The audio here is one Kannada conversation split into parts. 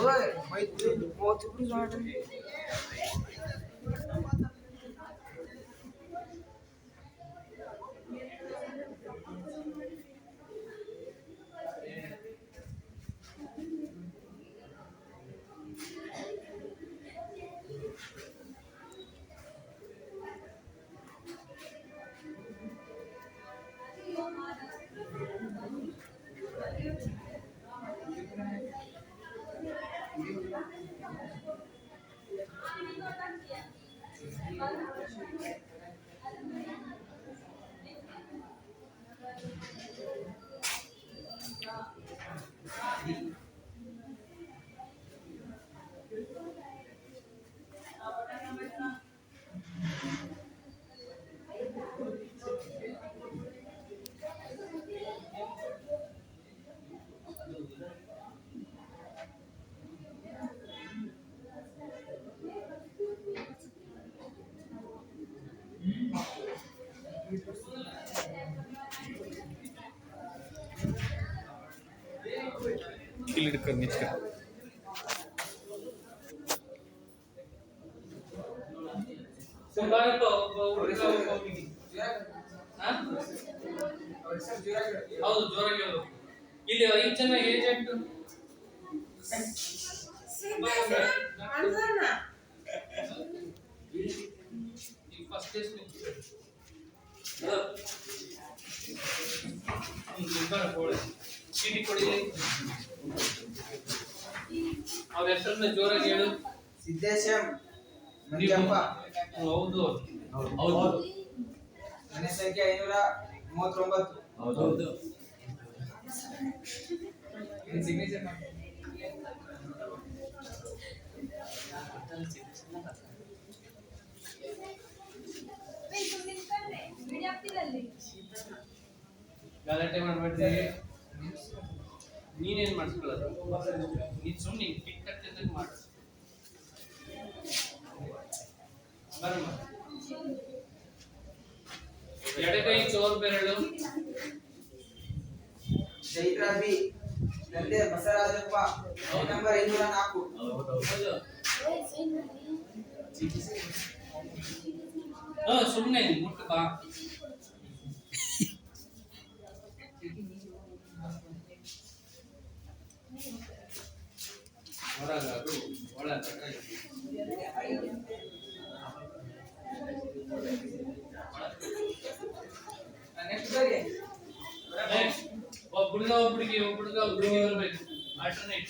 Oi, foi tudo, outro episódio. ಸುಮಾರು ಹುಡುಗ ಹೋಗಿ ಹೌದು ಜೋರಾಗಿ ಹೇಳು ಇಲ್ಲಿ ಐದು ಜನ ಏಜೆಂಟ್ ಫಸ್ಟ್ ಚೀಟಿ ಕೊಡಿ ಅವ್ರ ಹೆಸರನ್ನ ಜೋರಾಗಿ ಹೇಳು ಸಿದ್ದೇಶಂ ನೀವು ಮಂಜಪ್ಪ. ಹೌದು ಹೌದು ಮನೆ ಸಂಖ್ಯೆ ಐನೂರ ಮೂವತ್ತೊಂಬತ್ತು. ಹೌದು. ಸಿಗ್ನೇಚರ್ ಗಲಾಟೆ ಮಾಡ್ಬೇಡ್ರಿ ನೀನೇನ್ ಮಾಡಿಸ್ಕೊಳ್ಳೋದು? ನೀನ್ ಸುಮ್ಮನೆ ಕಿಟ್ ಕಟ್ಟಿದ್ರೆ ಮಾಡು. ಬರಮ್ಮ. ಎಡಗೈ ಚೋರ್ ಬೆರಳು. ಚೈತ್ರ ಬಿ ತಂದೆ ಬಸವರಾಜಪ್ಪ ನಂಬರ್ ಐನೂರ ನಾಲ್ಕು. ಸುಮ್ಮನೆ ಮುಟ್ಟು ಬಾ. ಹುಡುಗ ಒಬ್ಬರಿಗೆ ಒಬ್ಬ ಹುಡುಗ ಹುಡುಗಿ ಇರಬೇಕು. ಆಲ್ಟರ್ನೇಟ್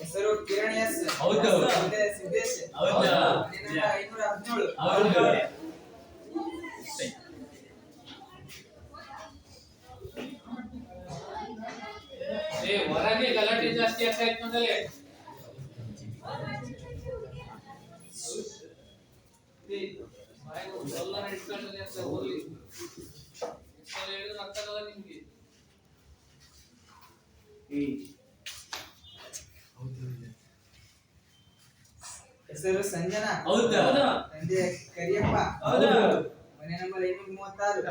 ಹೆಸರು ಕಿರಣ್ ಎಸ್. ಹೌದು. ಸಿದ್ದೇಶ್. ಹೌದು. ಐನೂರ ಹದಿನೇಳು. ಹೌದು. ಏ ಹೊರಗೆ ಗಲಾಟೆ ಜಾಸ್ತಿ ಮೊದಲೇ. ಒಂದು ಎಲ್ಲ ಇಟ್ಕೊಂಡ್ರೆ ಅಂತ ಹೋಗ್ಲಿ. ಹೇಳಿದ್ರೆ ಅರ್ಥ ಆಗಲ್ಲ ನಿಮ್ಗೆ ಹೆಸರು ಸಂಜನಾ. ಹೌದು? ತಂದೆ ಕರಿಯಪ್ಪ. ಹೌದು? ಮನೆ ನಂಬರ್ ಐನೂರ ಮೂವತ್ತಾರು.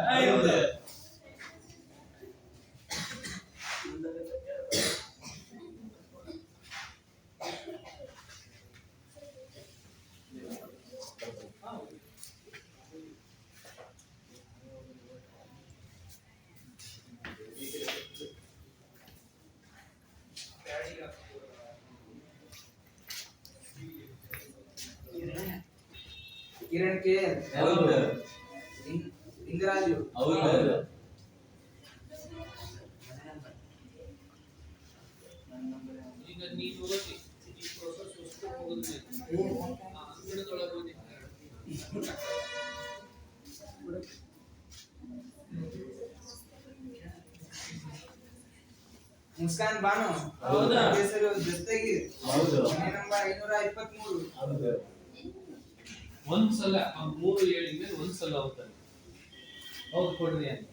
ಕಿರಣ್ ಕೆ ಹೌದು ಲಿಂಗರಾಜು ಹೌದು. ಈಗ ನೀನು ಈ ಪ್ರೋಸೆಸ್ ಅಂಗಡದೊಳಗೆ ಮುಸ್ಕಾನ್ ಬಾನು. ಹೌದಾ? ಹೆಸರು ದಸ್ತಗಿರಿ ಹೌದು. ನಂಬರ್ ಐನೂರ ಇಪ್ಪತ್ಮೂರು. ಹೌದು. ಒಂದ್ಸಲ ಆ ಮೂರು ಹೇಳಿದ್ಮೇಲೆ ಒಂದ್ಸಲ ಹೋಗ್ತಾರೆ. ಹೌದು ಕೊಡ್ರಿ ಅಂತ.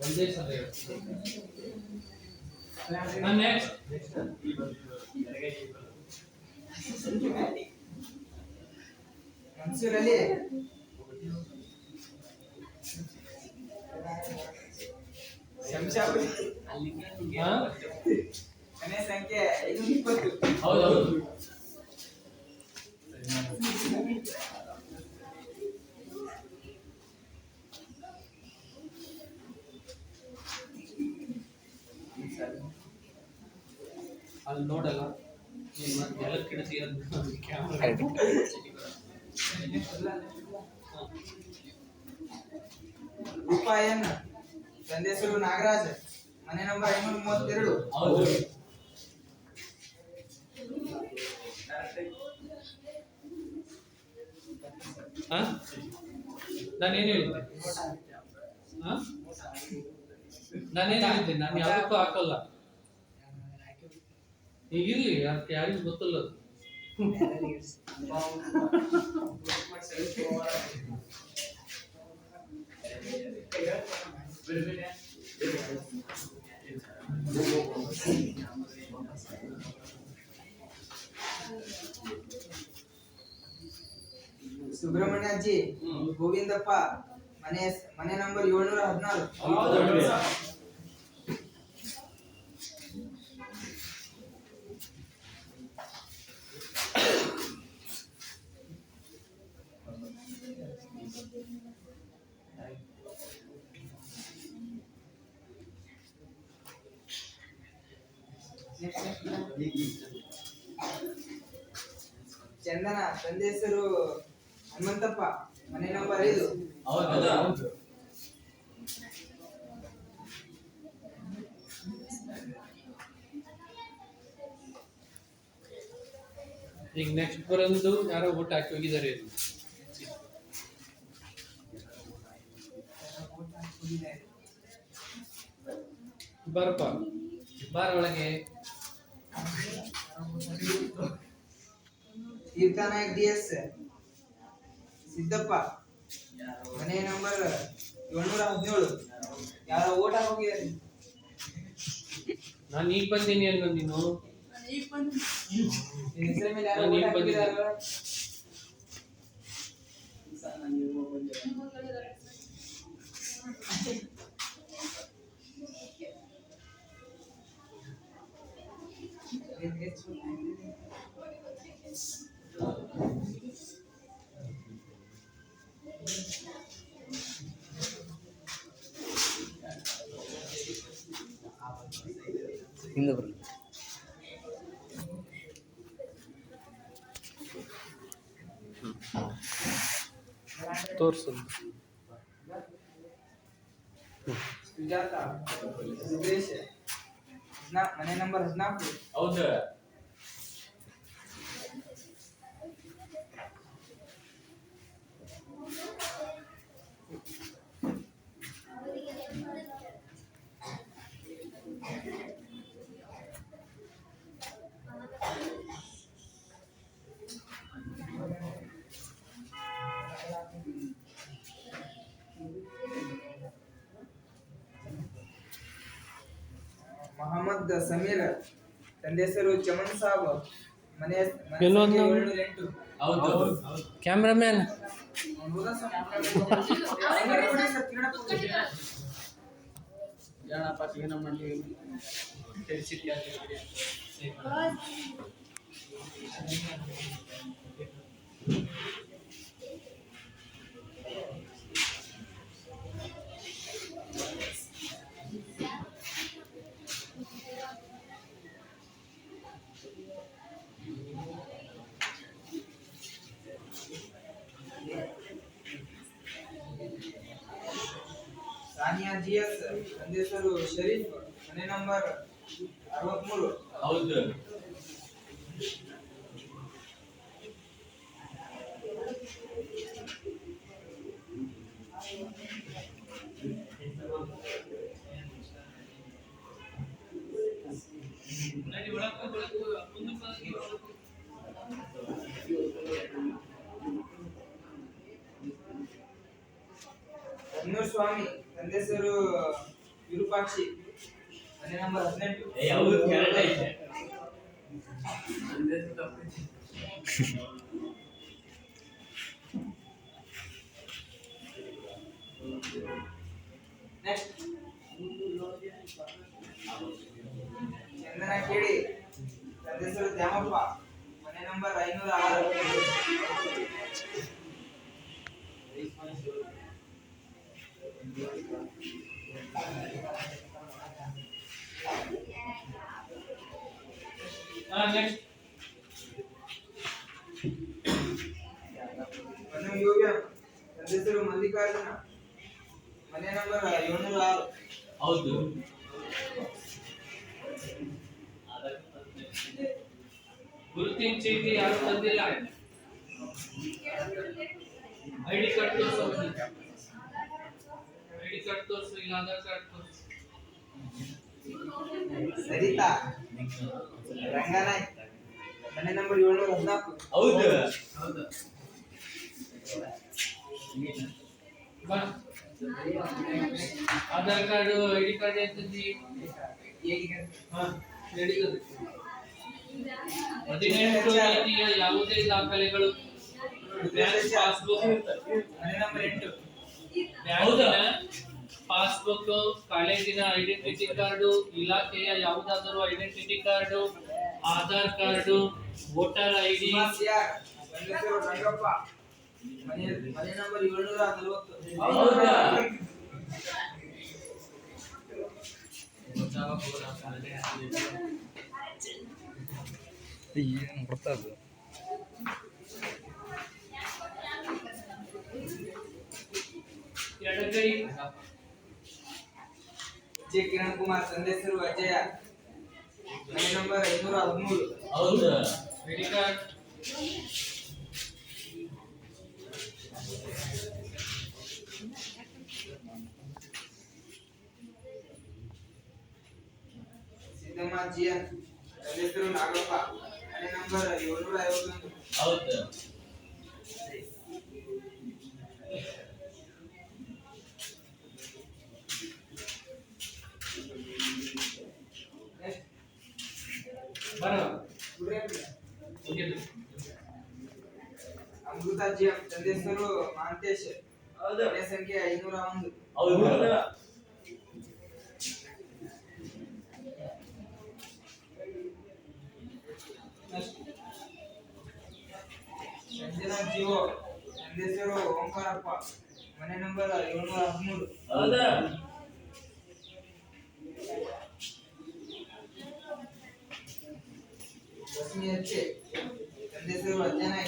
ಒಂದೇ ಸಲ ಸಂಖ್ಯೆ ಐನೂರ ಅಲ್ಲಿ ನೋಡಲ್ಲ. ಎಲ್ಲ ಕಿಡಸಿ ಕ್ಯಾಮ್ರಾ ರೂಪಾಯನ್ ತಂದೆ ಹೆಸರು ನಾಗರಾಜ್ ಮನೆ ನಂಬರ್ ಐನೂರ ಮೂವತ್ತೆರಡು. ಹೌದು. ಹಾ? ನಾನೇನು ಹೇಳಿದ್ದೆ ನಾನೇನು ಹೇಳಿದ್ದೆ ನಾನು ಯಾವತ್ತೂ ಹಾಕಲ್ಲ. ಈಗ ಇರ್ಲಿ ಅದಕ್ಕೆ ಯಾರಿಗೂ ಗೊತ್ತಿಲ್ಲ ಅದು. ಗೋವಿಂದಪ್ಪ ಮನೆ ಮನೆ ನಂಬರ್ ಏಳ್ನೂರ ಹದಿನಾರು. ಚಂದನ ತಂದೆ ಹೆಸರು ಹನುಮಂತಪ್ಪ. ಮನೆ ನಂಬರ್ ಐದು. ಹೌದು. ಈಗ ನೆಕ್ಸ್ಟ್ ಬರೋದು ಯಾರೋ ಊಟ ಹಾಕಿ ಹೋಗಿದ್ದಾರೆ. ಬರಪ್ಪ ಬಾರಪ್ಪ. ಬಾರ ಒಳಗೆ ತೀರ್ಥನಾಯಕ್ ಡಿ ಎಸ್ ಸಿದ್ದಪ್ಪ. ಮನೆ ನಂಬರ್ ಏಳ್ನೂರ ಹದಿನೇಳು. ಯಾರೋ ಓಟ್ ಹೋಗಿ? ನಾನು ಈಗ ಬಂದೀನಿ ಅನ್ನೋ ನೀನು. ನಿನ್ನ ಹೆಸರ ಮೇಲೆ ಯಾರೋ ನಾನು vote ತೋರ್ಸು ಸುಜಾತ ಮನೆ ನಂಬರ್ ಹದಿನಾಲ್ಕು. ಹೌದು. ಮೊಹಮ್ಮದ್ ಸಮೀರ್ ತಂದೆ ಹೆಸರು ಚಮನ್ ಸಾಬ್ ಮನೆ ಮನೆ ಎಲ್ಲೋ ಸಂಖ್ಯೆ ಒಂದು- ಏಳ್ನೂರ ಎಂಟು ಹೌದು. ಕ್ಯಾಮ್ರಾಮ್ಯಾನ್. ಏನಪ್ಪ ಮಾಡಿ ತಿಳಿಸಿದ್ಯಾ ಜಿ ಎಸ್ ತಂದೆ ಹೆಸರು ಶರೀಫ್ ಮನೆ ನಂಬರ್ ಅರವತ್ಮೂರು. ಹೌದು ಹನ್ನೂರು ಸ್ವಾಮಿ ತಂದೆ ಹೆಸರು ವಿರೂಪಾಕ್ಷಿ ಮನೆ ನಂಬರ್ ಹದಿನೆಂಟು ನೆಕ್ಸ್ಟ್ ಚಂದನ ಕೇಳಿ ತಂದೆ ಹೆಸರು ದ್ಯಾಮಪ್ಪ ಮನೆ ನಂಬರ್ ಐನೂರ ಆರು ಹಾ ನೆಕ್ಸ್ಟ್ ಮನೆ ಯೋಗ್ಯ ಹೆಸರು ಮಲ್ಲಿಕಾರ್ಜುನ? ಮನೆ ನಂಬರ್ ಏಳ್ನೂರ ಆರು. ಹೌದು. ಗುರುತಿನ ಚೀಟಿ ಯಾರು ತಂದಿಲ್ಲ? ಐಡಿ ಕಾರ್ಡ್ ತೋರಿಸು ಐಡಿ ಕಾರ್ಡ್ ತೋರಿಸು ಇಲ್ಲ ಆಧಾರ್ ಕಾರ್ಡ್ ತೋರಿಸು. ಸರಿತಾ? ರಂಗನಾಯ್ ಮನೆ ನಂಬರ್ ಏಳ್ನೂರ ಹದಿನಾಲ್ಕು. ಹೌದು. ಬಾ ಆಧಾರ್ ಕಾರ್ಡ್, ಐಡಿ ಕಾರ್ಡ್ ನಡೀತದೆ ಹದಿನೆಂಟು ರೀತಿಯ ಯಾವುದೇ ದಾಖಲೆಗಳು. ಬ್ಯಾಂಕ್ ಪಾಸ್ಬುಕ್ ಬ್ಯಾಂಕಿನ ಕಾಲೇಜಿನ ಐಡೆಂಟಿಟಿ ಕಾರ್ಡು ಇಲಾಖೆಯ ಯಾವುದಾದರೂ identity card Aadhaar card voter I ಮನೆ ನಂಬರ್ ಏಳ್ನೂರ ನಲವತ್ತು? ಏನು ಬರ್ತದೆ ಜೆ ಕಿರಣ್ ಕುಮಾರ್ ಹೆಸರು ಅಜಯ ಮನೆ ನಂಬರ್ ಐನೂರ ಹದಿಮೂರು ಹೌದು ಸಿದ್ದಮ್ಮ ಜಿಯನ್ ತಂದೆ ಹೆಸರು ನಾಗಪ್ಪ ಮನೆ ನಂಬರ್ ಏಳ್ನೂರ ಐವತ್ತೊಂದು ಹೌದಾ ನೆಕ್ಸ್ಟ್ ಬರೋ ಜಿಎಂ ತಂದೆ ಹೆಸರು ಮಹಾಂತೇಶ್ ಸಂಖ್ಯೆ ಐನೂರ ಒಂದು. ಹೌದಾ. ಜಿಒ ಹೆಸರು ಓಂಕಾರಪ್ಪ. ಮನೆ ನಂಬರ್ ಏಳ್ನೂರ ಹದಿಮೂರು. ಹೌದಾ. ಲಕ್ಷ್ಮಿ ಹಚ್ಚೆ ತಂದೆ ಹೆಸರು ಅಜ್ಜನಾಯ್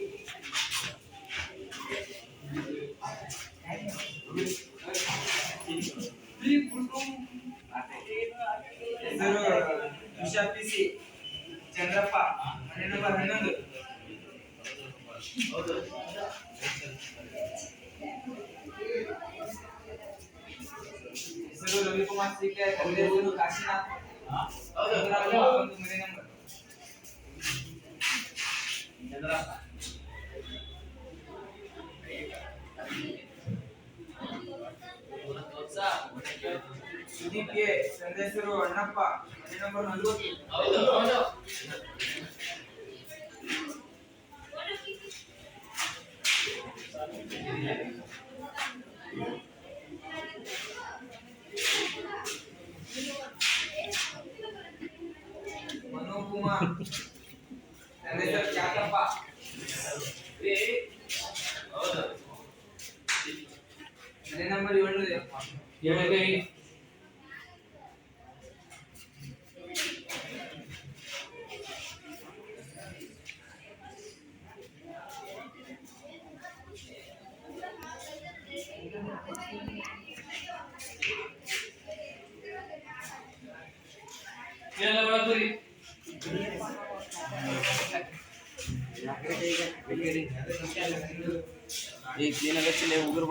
ಸುದೀಪ್ ಸಂದೇಶರು ಅಣ್ಣಪ್ಪ ಮನೆ ನಂಬರ್ ನಲ್ವತ್ತು ತಂದೆ ಹೆಸರು ಚಾಕಪ್ಪ ಮನೆ ನಂಬರ್ ಏಳ್ನೂರ ಎಡಗೈ ಎಲ್ಲ ಬರೋಬ್ಬರಿ एक दिन चले उधर